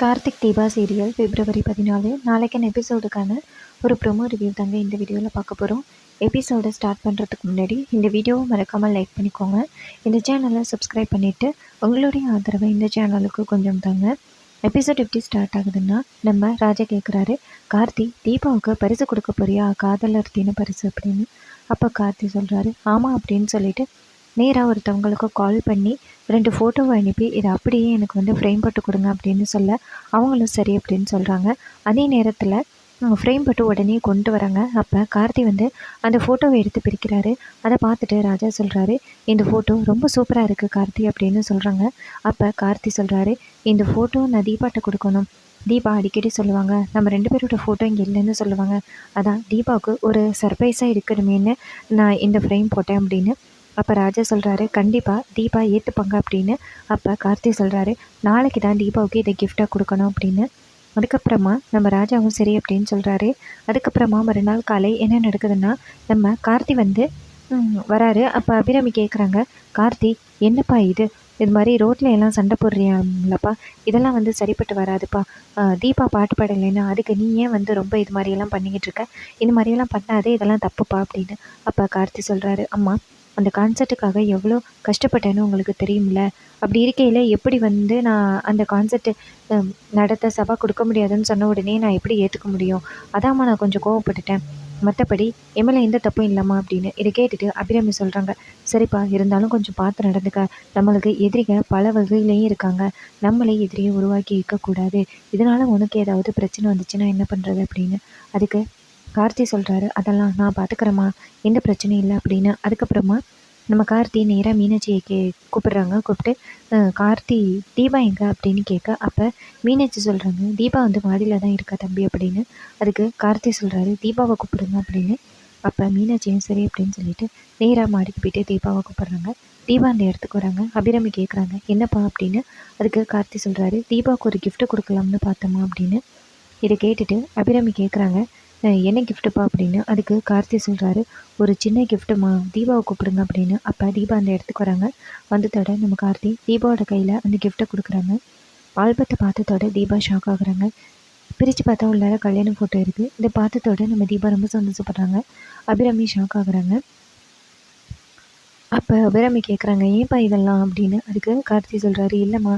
Karthik Deepa serial பிப்ரவரி பதினாலு. நாளைக்கான எபிசோடுக்கான ஒரு ப்ரொமோ ரிவ்யூ தாங்க இந்த வீடியோவில் பார்க்க போகிறோம் எபிசோடை ஸ்டார்ட் பண்ணுறதுக்கு முன்னாடி இந்த வீடியோவை மறக்காமல் லைக் பண்ணிக்கோங்க. இந்த சேனலை சப்ஸ்கிரைப் பண்ணிவிட்டு உங்களுடைய ஆதரவை இந்த சேனலுக்கு கொஞ்சம் தாங்க. எபிசோட் எப்படி ஸ்டார்ட் ஆகுதுன்னா நம்ம ராஜா கேட்குறாரு கார்த்தி தீபாவுக்கு பரிசு கொடுக்க போறியா? காதலர் தின பரிசு அப்படின்னு. அப்போ கார்த்தி சொல்கிறாரு ஆமாம் அப்படின்னு சொல்லிட்டு நேராக ஒருத்தவங்களுக்கு கால் பண்ணி ரெண்டு ஃபோட்டோவை அனுப்பி இதை அப்படியே எனக்கு வந்து ஃப்ரேம் போட்டு கொடுங்க அப்படின்னு சொல்ல அவங்களும் சரி அப்படின்னு சொல்கிறாங்க அதே நேரத்தில் ஃப்ரேம் போட்டு உடனே கொண்டு வராங்க. அப்போ கார்த்தி வந்து அந்த ஃபோட்டோவை எடுத்து பிரிக்கிறாரு அதை பார்த்துட்டு ராஜா சொல்கிறாரு இந்த ஃபோட்டோ ரொம்ப சூப்பராக இருக்குது கார்த்தி அப்படின்னு சொல்கிறாங்க அப்போ கார்த்தி சொல்கிறாரு இந்த ஃபோட்டோ நான் தீபாட்ட கொடுக்கணும். தீபா அடிக்கடி சொல்லுவாங்க நம்ம ரெண்டு பேரோட ஃபோட்டோ இங்கே இல்லைன்னு சொல்லுவாங்க. அதான் தீபாவுக்கு ஒரு சர்ப்ரைஸாக இருக்கணுமேனு நான் இந்த ஃப்ரேம் போட்டேன் அப்படின்னு அப்போ ராஜா சொல்கிறாரு கண்டிப்பாக தீபா ஏற்றுப்பாங்க அப்படின்னு. அப்போ கார்த்தி சொல்கிறாரு நாளைக்கு தான் தீபாவுக்கு இதை கிஃப்டாக கொடுக்கணும் அப்படின்னு. அதுக்கப்புறமா நம்ம ராஜாவும் சரி அப்படின்னு சொல்கிறாரு அதுக்கப்புறமா மறுநாள் காலை என்ன நடக்குதுன்னா நம்ம கார்த்தி வந்து வராரு. அப்போ அபிராமி கேட்குறாங்க கார்த்தி என்னப்பா இது? இது மாதிரி ரோட்டில் எல்லாம் சண்டை போடுறியாங்களப்பா இதெல்லாம் வந்து சரிப்பட்டு வராதுப்பா. தீபா பாட்டு பாடலைன்னா அதுக்கு நீ ஏன் வந்து ரொம்ப இது மாதிரியெல்லாம் பண்ணிக்கிட்டு இருக்க? இந்த மாதிரியெல்லாம் பண்ணாதே இதெல்லாம் தப்புப்பா அப்படின்னு. அப்போ கார்த்தி சொல்கிறாரு அம்மா அந்த கான்சர்ட்டுக்காக எவ்வளோ கஷ்டப்பட்டேன்னு உங்களுக்கு தெரியும்ல? அப்படி இருக்கையில் எப்படி வந்து நான் அந்த கான்சர்ட்டு நடத்த சபா கொடுக்க முடியாதுன்னு சொன்ன உடனே நான் எப்படி ஏற்றுக்க முடியும்? அதாம்மா நான் கொஞ்சம் கோவப்பட்டுட்டேன். மற்றபடி எம்எல்ஏ எந்த தப்பும் இல்லைம்மா அப்படின்னு இதை கேட்டுட்டு அபிராமி சொல்கிறாங்க சரிப்பா இருந்தாலும் கொஞ்சம் பார்த்து நடந்துக்க. நம்மளுக்கு எதிரிக பல வகையிலையும் இருக்காங்க. நம்மளே எதிரியை உருவாக்கி இருக்கக்கூடாது. இதனால் உனக்கு ஏதாவது பிரச்சனை வந்துச்சுன்னா என்ன பண்ணுறது அப்படின்னு. அதுக்கு கார்த்தி சொல்கிறாரு அதெல்லாம் நான் பார்த்துக்கிறேம்மா எந்த பிரச்சனையும் இல்லை அப்படின்னு. அதுக்கப்புறமா நம்ம கார்த்தி நேராக மீனாட்சியை கே கூப்பிட்றாங்க. கூப்பிட்டு கார்த்தி தீபா எங்கே? அப்படின்னு கேட்க அப்போ மீனாட்சி சொல்கிறாங்க தீபா வந்து மாடியில் தான் இருக்கா தம்பி? அப்படின்னு. அதுக்கு கார்த்தி சொல்கிறாரு தீபாவை கூப்பிடுங்க அப்படின்னு. அப்போ மீனாட்சியும் சரி அப்படின்னு சொல்லிட்டு நேராக மாடிக்கு போயிட்டு தீபாவை கூப்பிட்றாங்க. தீபா அந்த இடத்துக்கு வராங்க. அபிராமி கேட்குறாங்க என்னப்பா? அப்படின்னு. அதுக்கு கார்த்தி சொல்கிறாரு தீபாவுக்கு ஒரு கிஃப்ட்டு கொடுக்கலாம்னு பார்த்தோமா அப்படின்னு. இதை கேட்டுட்டு அபிராமி கேட்குறாங்க என்ன கிஃப்ட்டுப்பா அப்படின்னு? அதுக்கு கார்த்தி சொல்கிறாரு ஒரு சின்ன கிஃப்ட்டுமா தீபாவை கூப்பிடுங்க அப்படின்னு. அப்போ தீபா அந்த இடத்துக்கு வராங்க. வந்ததோட நம்ம கார்த்தி தீபாவோட கையில் அந்த கிஃப்ட்டை கொடுக்குறாங்க. ஆல்பத்தை பார்த்ததோட தீபா ஷாக் ஆகுறாங்க. பிரித்து பார்த்தா உள்ளார கல்யாணம் ஃபோட்டோ இருக்குது இதை பார்த்ததோட நம்ம தீபா ரொம்ப சந்தோஷப்படுறாங்க. அபிராமி ஷாக் ஆகுறாங்க. அப்போ அபிராமி கேட்குறாங்க ஏன்ப்பா இதெல்லாம்? அப்படின்னு. அதுக்கு கார்த்தி சொல்கிறாரு இல்லைம்மா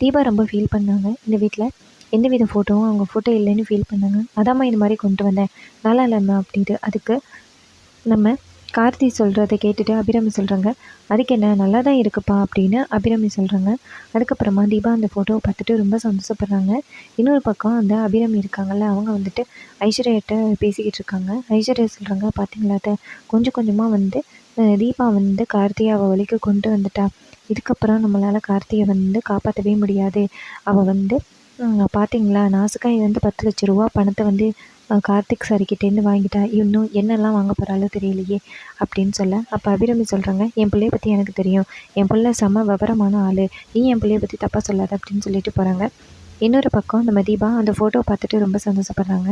தீபா ரொம்ப ஃபீல் பண்ணாங்க. இந்த வீட்டில் எந்த வித ஃபோட்டோவும் அவங்க ஃபோட்டோ இல்லைன்னு ஃபீல் பண்ணாங்க. அதாம்மா இது மாதிரி கொண்டு வந்தேன். நல்லா இல்லைம்மா அப்படின்ட்டு. அதுக்கு நம்ம கார்த்தி சொல்கிறத கேட்டுட்டு அபிராமி சொல்கிறாங்க அதுக்கு என்ன நல்லா தான் இருக்குப்பா அப்படின்னு அபிராமி சொல்கிறாங்க அதுக்கப்புறமா தீபா அந்த ஃபோட்டோவை பார்த்துட்டு ரொம்ப சந்தோஷப்படுறாங்க. இன்னொரு பக்கம் அந்த அபிராமி இருக்காங்கல்ல அவங்க வந்துட்டு ஐஸ்வர்யாட்ட பேசிக்கிட்டு இருக்காங்க. ஐஸ்வர்யா சொல்கிறாங்க பார்த்தீங்களா கொஞ்சம் கொஞ்சமாக வந்து தீபா வந்து கார்த்தியாவை வழிக்கு கொண்டு வந்துட்டா. இதுக்கப்புறம் நம்மளால் கார்த்தியை வந்து காப்பாற்றவே முடியாது. அவள் வந்து பார்த்தீங்களா நாசுக்காய் வந்து பத்து லட்ச ரூபா பணத்தை வந்து கார்த்திக் சார்கிட்டேருந்து வாங்கிட்டா. இன்னும் என்னெல்லாம் வாங்க போகிறாளோ தெரியலையே அப்படின்னு சொல்ல. அப்போ அபிரமி சொல்கிறாங்க என் பிள்ளைய பற்றி எனக்கு தெரியும். என் பிள்ளை செம்ம விவரமான ஆள். நீ என் பிள்ளைய பற்றி தப்பாக சொல்லாத அப்படின்னு சொல்லிட்டு போகிறாங்க இன்னொரு பக்கம் நம்ம தீபா அந்த ஃபோட்டோ பார்த்துட்டு ரொம்ப சந்தோஷப்படுறாங்க.